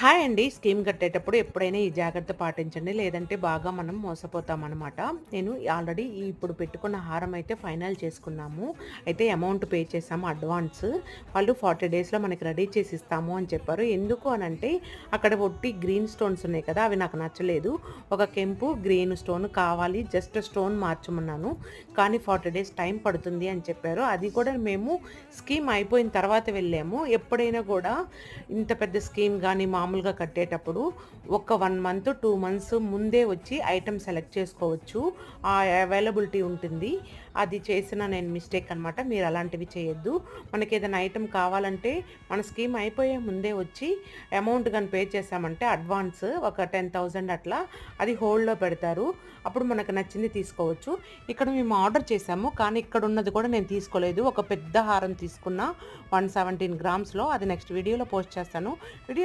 Hi అండి. Scheme కట్టేటప్పుడు ఎప్పుడైనా ఈ జాగ్రత్త పాటించండి. లేదంటే బాగా మనం మోసపోతామన్నమాట. నేను ఆల్రెడీ ఇప్పుడు పెట్టుకున్న హారం అయితే ఫైనల్ చేసుకున్నాము. అయితే అమౌంట్ పే చేసాము అడ్వాన్స్. వాళ్ళు ఫార్టీ డేస్లో మనకి రెడీ చేసి ఇస్తాము అని చెప్పారు. ఎందుకు అని అంటే అక్కడ ఒట్టి గ్రీన్ స్టోన్స్ ఉన్నాయి కదా అవి నాకు నచ్చలేదు. ఒక కెంపు గ్రీన్ స్టోన్ కావాలి. జస్ట్ స్టోన్ మార్చమన్నాను. కానీ ఫార్టీ డేస్ టైం పడుతుంది అని చెప్పారు. అది కూడా మేము స్కీమ్ అయిపోయిన తర్వాత వెళ్ళాము. ఎప్పుడైనా కూడా ఇంత పెద్ద స్కీమ్ కానీ మా మామూలుగా కట్టేటప్పుడు ఒక వన్ మంత్ టూ మంత్స్ ముందే వచ్చి ఐటమ్ సెలెక్ట్ చేసుకోవచ్చు. ఆ అవైలబిలిటీ ఉంటుంది. అది చేసిన నేను మిస్టేక్ అనమాట మీరు అలాంటివి చేయొద్దు. మనకి ఏదైనా ఐటమ్ కావాలంటే మన స్కీమ్ అయిపోయే ముందే వచ్చి అమౌంట్ కానీ పే చేసామంటే అడ్వాన్స్ ఒక టెన్ థౌజండ్ అట్లా అది హోల్డ్లో పెడతారు. అప్పుడు మనకు నచ్చింది తీసుకోవచ్చు. ఇక్కడ మేము ఆర్డర్ చేసాము. కానీ ఇక్కడ ఉన్నది కూడా నేను తీసుకోలేదు. ఒక పెద్ద హారం తీసుకున్న వన్ సెవెంటీన్ గ్రామ్స్లో. అది నెక్స్ట్ వీడియోలో పోస్ట్ చేస్తాను. వీడియో